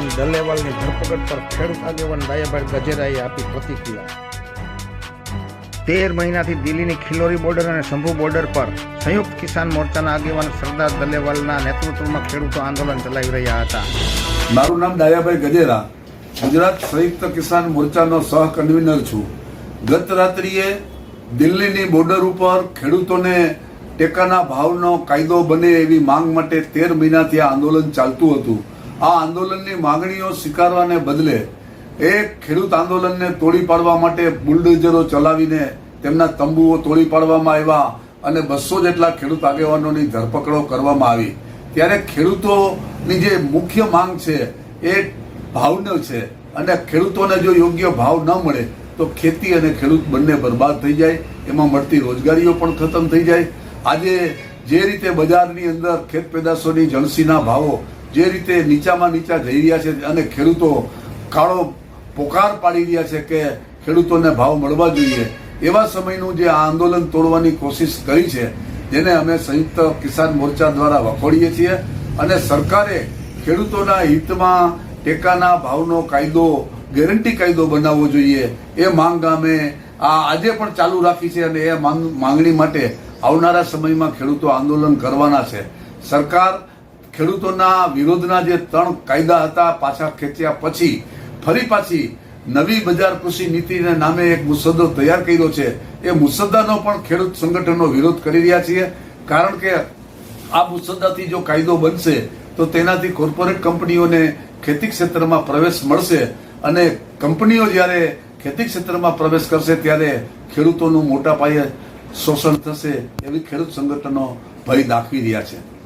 ખેડૂત દલેવાલની ધરપકડ પર ખેડૂત આગેવાન ડાયાભાઈ ગજેરાએ આપી પ્રતિક્રિયા. તેર મહિનાથી દિલ્હીની ખિલોરી બોર્ડર અને શંભુ બોર્ડર પર સંયુક્ત કિસાન મોરચાના આગેવાન સરદાર દલેવાલના નેતૃત્વમાં ખેડૂતો આંદોલન ચલાવી રહ્યા હતા. મારું નામ ડાયાભાઈ ગજેરા. ગુજરાત સંયુક્ત કિસાન મોરચાનો સહ કન્વીનર છું. ગત રાત્રિએ દિલ્હીની બોર્ડર ઉપર ખેડૂતોને ટેકાના ભાવનો કાયદો બને એવી માંગ માટે તેર મહિનાથી આ આંદોલન ચાલતું હતું. આ આંદોલનની માંગણીઓ સ્વીકારવાને બદલે એ ખેડૂત આંદોલનને તોડી પાડવા માટે બુલડોઝરો ચલાવીને તેમના તંબુઓ તોડી પાડવામાં આવ્યા અને બસો જેટલા ખેડૂત આગેવાનોની ધરપકડો કરવામાં આવી. ત્યારે ખેડૂતોની જે મુખ્ય માંગ છે એ ભાવનો છે અને ખેડૂતોને જો યોગ્ય ભાવ ન મળે તો ખેતી અને ખેડૂત બંને બરબાદ થઈ જાય, એમાં મળતી રોજગારીઓ પણ ખતમ થઈ જાય. આજે જે રીતે બજારની અંદર ખેત પેદાશોની જણસીના ભાવો જે રીતે નીચામાં નીચા જઈ રહ્યા છે અને ખેડૂતો કાળો પોકાર પાડી રહ્યા છે કે ખેડૂતોને ભાવ મળવા જોઈએ, એવા સમયનું જે આ આંદોલન તોડવાની કોશિશ કરી છે, જેને અમે સંયુક્ત કિસાન મોરચા દ્વારા વખોડીએ છીએ અને સરકારે ખેડૂતોના હિતમાં ટેકાના ભાવનો કાયદો, ગેરંટી કાયદો બનાવવો જોઈએ. એ માંગ અમે આ આજે પણ ચાલુ રાખી છે અને એ માંગ માંગણી માટે આવનારા સમયમાં ખેડૂતો આંદોલન કરવાના છે. સરકાર ખેડૂતોના વિરોધના જે ત્રણ કાયદા હતા, પાછા ખેંચ્યા પછી, ફરી પાછી નવી બજાર કૃષિ નીતિના નામે એક મુસદ્દો તૈયાર કર્યો છે. એ મુસદ્દાનો પણ ખેડૂત સંગઠનો વિરોધ કરી રહ્યા છીએ. કારણ કે આ મુસદ્દાથી જો કાયદો બનશે, તો તેનાથી કોર્પોરેટ કંપનીઓને ખેતી ક્ષેત્રમાં પ્રવેશ મળશે. અને કંપનીઓ જ્યારે ખેતી ક્ષેત્રમાં પ્રવેશ કરશે, ત્યારે ખેડૂતોનું મોટા પાયે શોષણ થશે એવી ખેડૂત સંગઠનો ભય દાખવી રહ્યા છે.